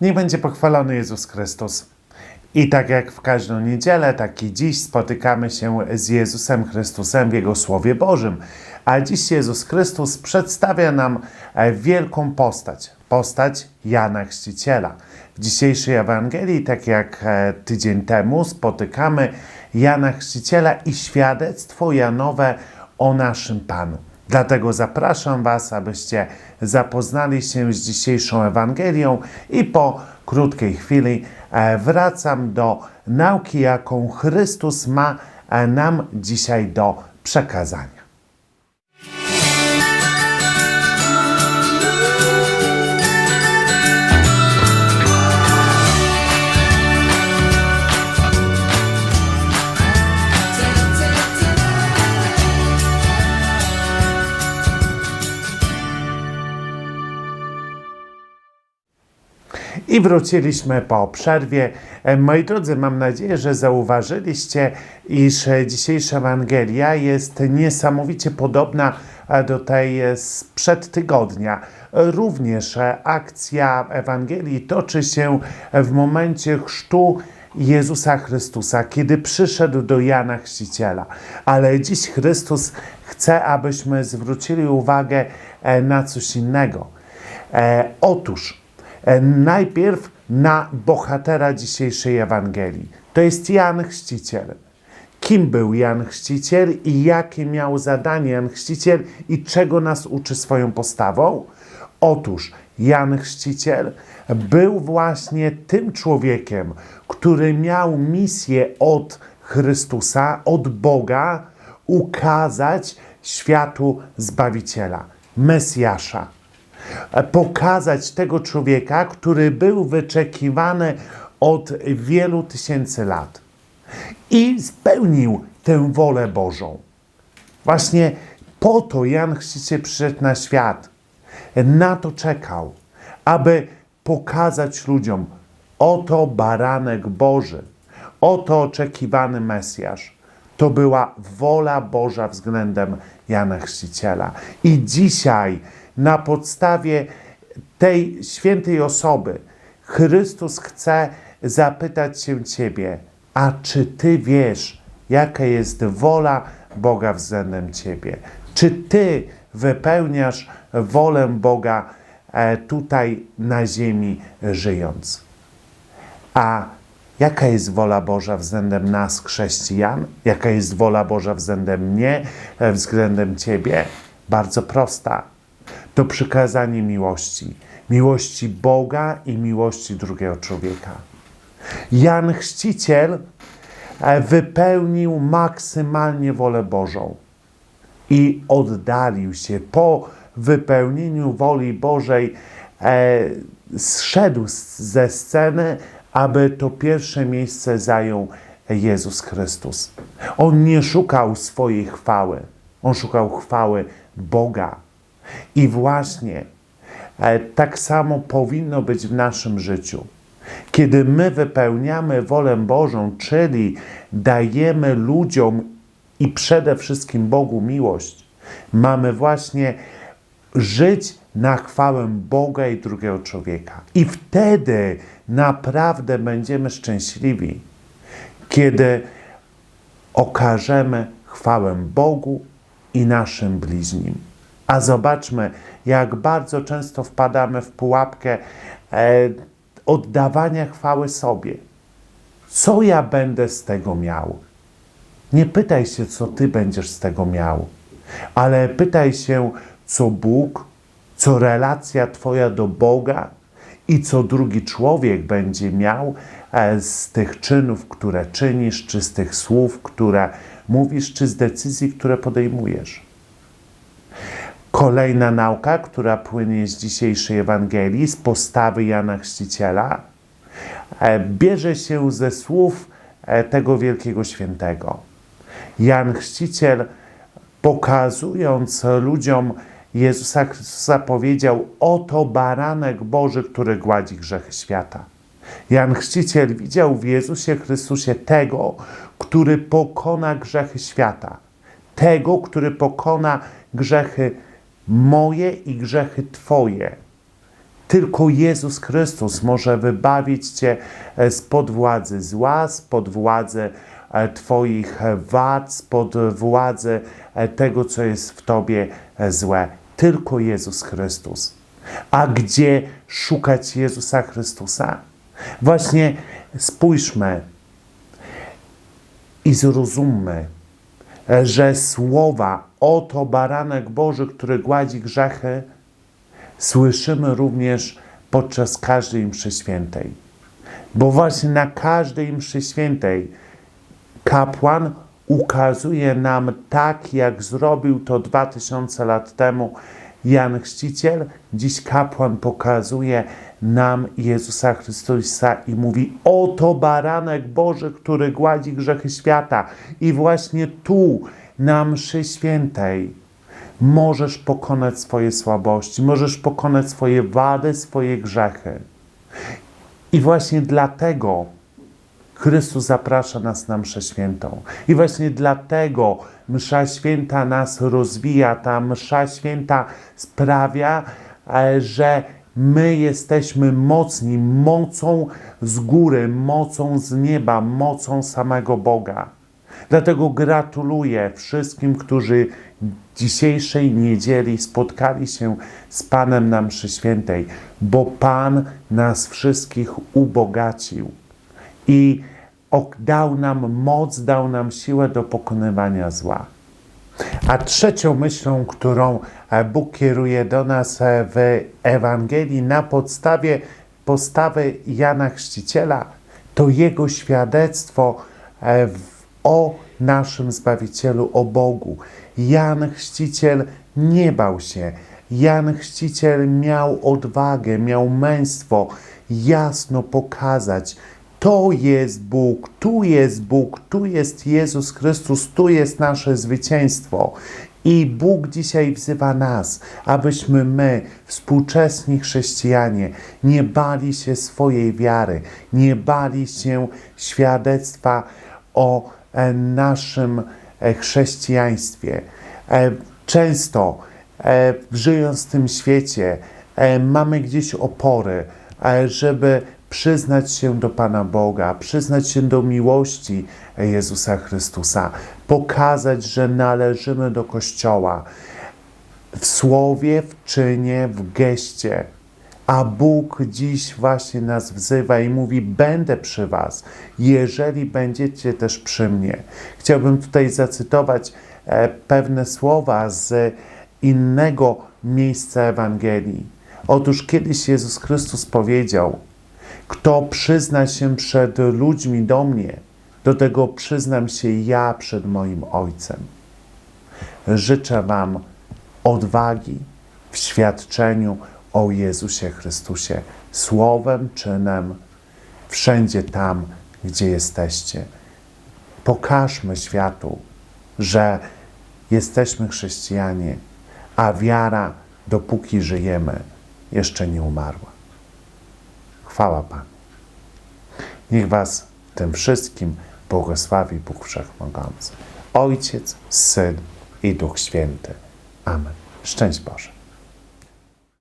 Niech będzie pochwalony Jezus Chrystus. I tak jak w każdą niedzielę, tak i dziś spotykamy się z Jezusem Chrystusem w Jego Słowie Bożym. A dziś Jezus Chrystus przedstawia nam e, wielką postać, postać Jana Chrzciciela. W dzisiejszej Ewangelii, tak jak e, tydzień temu, spotykamy Jana Chrzciciela i świadectwo Janowe o naszym Panu. Dlatego zapraszam Was, abyście zapoznali się z dzisiejszą Ewangelią i po krótkiej chwili e, wracam do nauki, jaką Chrystus ma e, nam dzisiaj do przekazania. I wróciliśmy po przerwie. E, Moi drodzy, mam nadzieję, że zauważyliście, iż e, dzisiejsza Ewangelia jest niesamowicie podobna e, do tej sprzed tygodnia. Również akcja Ewangelii toczy się w momencie chrztu Jezusa Chrystusa, kiedy przyszedł do Jana Chrzciciela. Ale dziś Chrystus chce, abyśmy zwrócili uwagę na coś innego. E, otóż, Najpierw na bohatera dzisiejszej Ewangelii. To jest Jan Chrzciciel. Kim był Jan Chrzciciel i jakie miał zadanie Jan Chrzciciel i czego nas uczy swoją postawą? Otóż Jan Chrzciciel był właśnie tym człowiekiem, który miał misję od Chrystusa, od Boga, ukazać światu Zbawiciela, Mesjasza pokazać tego człowieka, który był wyczekiwany od wielu tysięcy lat. I spełnił tę wolę Bożą. Właśnie po to Jan Chrzciciel przyszedł na świat. Na to czekał, aby pokazać ludziom, oto baranek Boży, oto oczekiwany Mesjasz. To była wola Boża względem Jana Chrzciciela. I dzisiaj na podstawie tej świętej osoby Chrystus chce zapytać się Ciebie, a czy Ty wiesz, jaka jest wola Boga względem Ciebie? Czy Ty wypełniasz wolę Boga e, tutaj na ziemi żyjąc? A jaka jest wola Boża względem nas, chrześcijan? Jaka jest wola Boża względem mnie, e, względem Ciebie? Bardzo prosta. To przykazanie miłości. Miłości Boga i miłości drugiego człowieka. Jan Chrzciciel e, wypełnił maksymalnie wolę Bożą i oddalił się po wypełnieniu woli Bożej, e, zszedł ze sceny, aby to pierwsze miejsce zajął Jezus Chrystus. On nie szukał swojej chwały, on szukał chwały Boga. I właśnie e, tak samo powinno być w naszym życiu. Kiedy my wypełniamy wolę Bożą, czyli dajemy ludziom i przede wszystkim Bogu miłość, mamy właśnie żyć na chwałę Boga i drugiego człowieka. I wtedy naprawdę będziemy szczęśliwi, kiedy okażemy chwałę Bogu i naszym bliźnim. A zobaczmy, jak bardzo często wpadamy w pułapkę e, oddawania chwały sobie. Co ja będę z tego miał? Nie pytaj się, co ty będziesz z tego miał, ale pytaj się, co Bóg, co relacja Twoja do Boga i co drugi człowiek będzie miał e, z tych czynów, które czynisz, czy z tych słów, które mówisz, czy z decyzji, które podejmujesz. Kolejna nauka, która płynie z dzisiejszej Ewangelii, z postawy Jana Chrzciciela, e, bierze się ze słów e, tego wielkiego świętego. Jan Chrzciciel, pokazując ludziom Jezusa Chrystusa, powiedział: Oto baranek Boży, który gładzi grzechy świata. Jan Chrzciciel widział w Jezusie Chrystusie tego, który pokona grzechy świata, tego, który pokona grzechy moje i grzechy Twoje. Tylko Jezus Chrystus może wybawić Cię e, spod władzy zła, spod władzy e, Twoich wad, spod władzy e, tego, co jest w Tobie złe. Tylko Jezus Chrystus. A gdzie szukać Jezusa Chrystusa? Właśnie spójrzmy i zrozummy, że słowa oto baranek Boży, który gładzi grzechy, słyszymy również podczas każdej mszy świętej. Bo właśnie na każdej mszy świętej kapłan ukazuje nam tak, jak zrobił to 2000 lat temu Jan Chrzciciel. Dziś kapłan pokazuje nam Jezusa Chrystusa i mówi: Oto baranek Boży, który gładzi grzechy świata. I właśnie tu, na mszy świętej, możesz pokonać swoje słabości, możesz pokonać swoje wady, swoje grzechy. I właśnie dlatego Chrystus zaprasza nas na mszę świętą. I właśnie dlatego msza święta nas rozwija. Ta msza święta sprawia, e, że my jesteśmy mocni mocą z góry, mocą z nieba, mocą samego Boga. Dlatego gratuluję wszystkim, którzy dzisiejszej niedzieli spotkali się z Panem na mszy świętej, bo Pan nas wszystkich ubogacił i dał nam moc, dał nam siłę do pokonywania zła. A trzecią myślą, którą Bóg kieruje do nas w Ewangelii na podstawie postawy Jana Chrzciciela, to jego świadectwo w- o naszym Zbawicielu, o Bogu. Jan Chrzciciel nie bał się. Jan Chrzciciel miał odwagę, miał męstwo jasno pokazać, to jest Bóg, tu jest Bóg, tu jest Jezus Chrystus, tu jest nasze zwycięstwo. I Bóg dzisiaj wzywa nas, abyśmy my, współczesni chrześcijanie, nie bali się swojej wiary, nie bali się świadectwa o naszym e, chrześcijaństwie. E, Często e, żyjąc w tym świecie, e, mamy gdzieś opory, e, żeby przyznać się do Pana Boga, przyznać się do miłości Jezusa Chrystusa, pokazać, że należymy do Kościoła w słowie, w czynie, w geście. A Bóg dziś właśnie nas wzywa i mówi: Będę przy Was, jeżeli będziecie też przy mnie. Chciałbym tutaj zacytować e, pewne słowa z innego miejsca Ewangelii. Otóż kiedyś Jezus Chrystus powiedział: Kto przyzna się przed ludźmi do mnie, do tego przyznam się ja przed moim Ojcem. Życzę Wam odwagi w świadczeniu o Jezusie Chrystusie, słowem, czynem, wszędzie tam, gdzie jesteście. Pokażmy światu, że jesteśmy chrześcijanie, a wiara, dopóki żyjemy, jeszcze nie umarła. Chwała Panu. Niech Was tym wszystkim błogosławi Bóg Wszechmogący. Ojciec, Syn i Duch Święty. Amen. Szczęść Boże.